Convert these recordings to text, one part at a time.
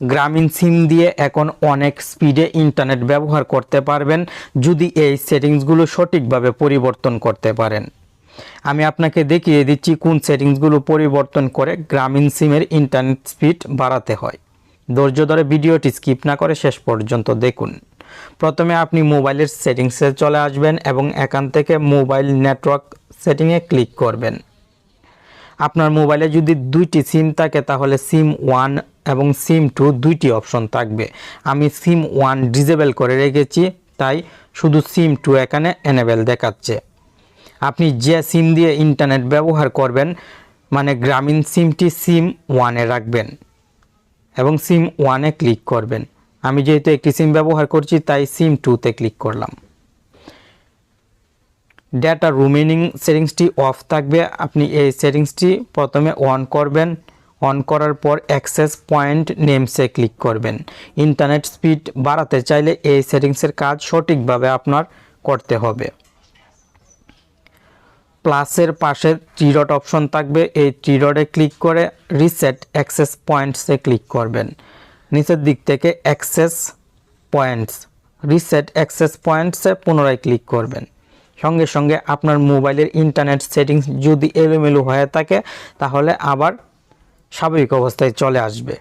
গ্রামীণ সিম দিয়ে এখন অনেক স্পিডে ইন্টারনেট ব্যবহার করতে পারবেন, যদি এই সেটিংসগুলো সঠিকভাবে পরিবর্তন করতে পারেন। আমি আপনাকে দেখিয়ে দিচ্ছি কোন সেটিংসগুলো পরিবর্তন করে গ্রামীণ সিমের ইন্টারনেট স্পিড বাড়াতে হয়। ধৈর্য ধরে ভিডিওটি স্কিপ না করে শেষ পর্যন্ত দেখুন। প্রথমে আপনি মোবাইলের সেটিংসে চলে আসবেন এবং এখান থেকে মোবাইল নেটওয়ার্ক সেটিংয়ে ক্লিক করবেন। আপনার মোবাইলে যদি দুইটি সিম থাকে, তাহলে সিম ওয়ান এবং সিম টু দুইটি অপশন থাকবে। আমি সিম ওয়ান ডিজেবল করে রেখেছি, তাই শুধু সিম টু এখানে এনেবেল দেখাচ্ছে। আপনি যে সিম দিয়ে ইন্টারনেট ব্যবহার করবেন মানে গ্রামীণ সিমটি সিম ওয়ানে রাখবেন এবং সিম ওয়ানে ক্লিক করবেন। আমি যেহেতু একটি সিম ব্যবহার করছি, তাই সিম টুতে ক্লিক করলাম। ডেটা রিমেনিং সেটিংসটি অফ থাকবে। আপনি এই সেটিংসটি প্রথমে অন করবেন। অন করার পর অ্যাক্সেস পয়েন্ট নেমসে ক্লিক করবেন। ইন্টারনেট স্পিড বাড়াতে চাইলে এই সেটিংসের কাজ সঠিকভাবে আপনার করতে হবে। প্লাসের পাশে থ্রি অপশন থাকবে, এই থ্রি ক্লিক করে রিসেট অ্যাক্সেস পয়েন্টসে ক্লিক করবেন। নিচের দিক থেকে অ্যাক্সেস পয়েন্টস রিসেট অ্যাক্সেস পয়েন্টসে পুনরায় ক্লিক করবেন। সঙ্গে সঙ্গে আপনার মোবাইলের ইন্টারনেট সেটিংস যদি এলোমেলো হয়ে থাকে, তাহলে আবার স্বাভাবিক অবস্থায় চলে আসবে।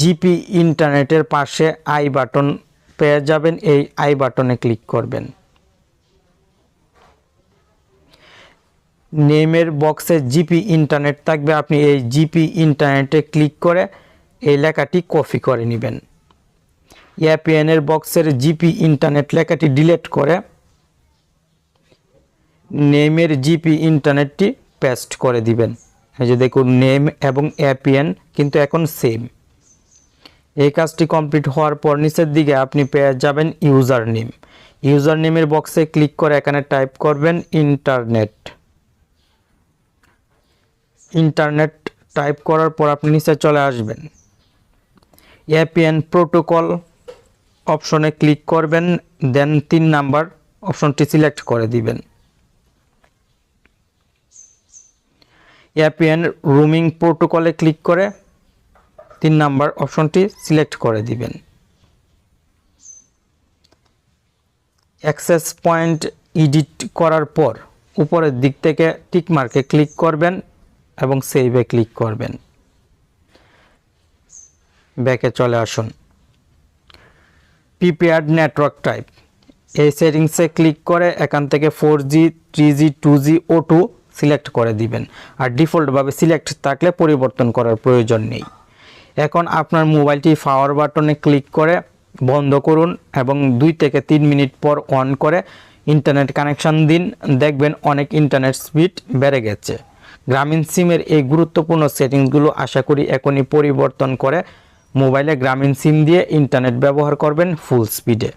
জিপি ইন্টারনেটের পাশে আই বাটন পেয়ে যাবেন, এই আই বাটনে ক্লিক করবেন। নেমের বক্সে জিপি ইন্টারনেট থাকবে, আপনি এই জিপি ইন্টারনেটে ক্লিক করে এই লেখাটি কপি করে নেবেন। এপিএনের বক্সের জিপি ইন্টারনেট লেখাটি ডিলিট করে নেমের জিপি ইন্টারনেটটি পেস্ট করে দিবেন। এই যে দেখুন নেম এবং এপিএন কিন্তু এখন সেম এই কাজটি কমপ্লিট হওয়ার পর নিচের দিকে আপনি পেয়ে যাবেন ইউজার নেম ইউজার নেমের বক্সে ক্লিক করে এখানে টাইপ করবেন ইন্টারনেট ইন্টারনেট টাইপ করার পর আপনি নিচে চলে আসবেন। এপিএন প্রোটোকল অপশনে ক্লিক করবেন দেন তিন নাম্বার অপশনটি সিলেক্ট করে দিবেন। এপিএন রুমিং প্রোটোকলে ক্লিক করে তিন নাম্বার অপশনটি সিলেক্ট করে দিবেন। অ্যাক্সেস পয়েন্ট এডিট করার পর উপরের দিক থেকে টিক মার্কে ক্লিক করবেন এবং সেভে ক্লিক করবেন। ব্যাকে চলে আসুন। প্রিপেয়ার্ড নেটওয়ার্ক টাইপ এই সেটিংসে ক্লিক করে এখান থেকে four G three G two G ও টু সিলেক্ট করে দিবেন। আর ডিফল্টভাবে সিলেক্ট থাকলে পরিবর্তন করার প্রয়োজন নেই। এখন আপনার মোবাইলটি পাওয়ার বাটনে ক্লিক করে বন্ধ করুন এবং দুই থেকে তিন মিনিট পর অন করে ইন্টারনেট কানেকশন দিন। দেখবেন অনেক ইন্টারনেট স্পিড বেড়ে গেছে। গ্রামীণ সিমের এই গুরুত্বপূর্ণ সেটিংসগুলো আশা করি এখনই পরিবর্তন করে মোবাইলে গ্রামীণ সিম দিয়ে ইন্টারনেট ব্যবহার করবেন ফুল স্পিডে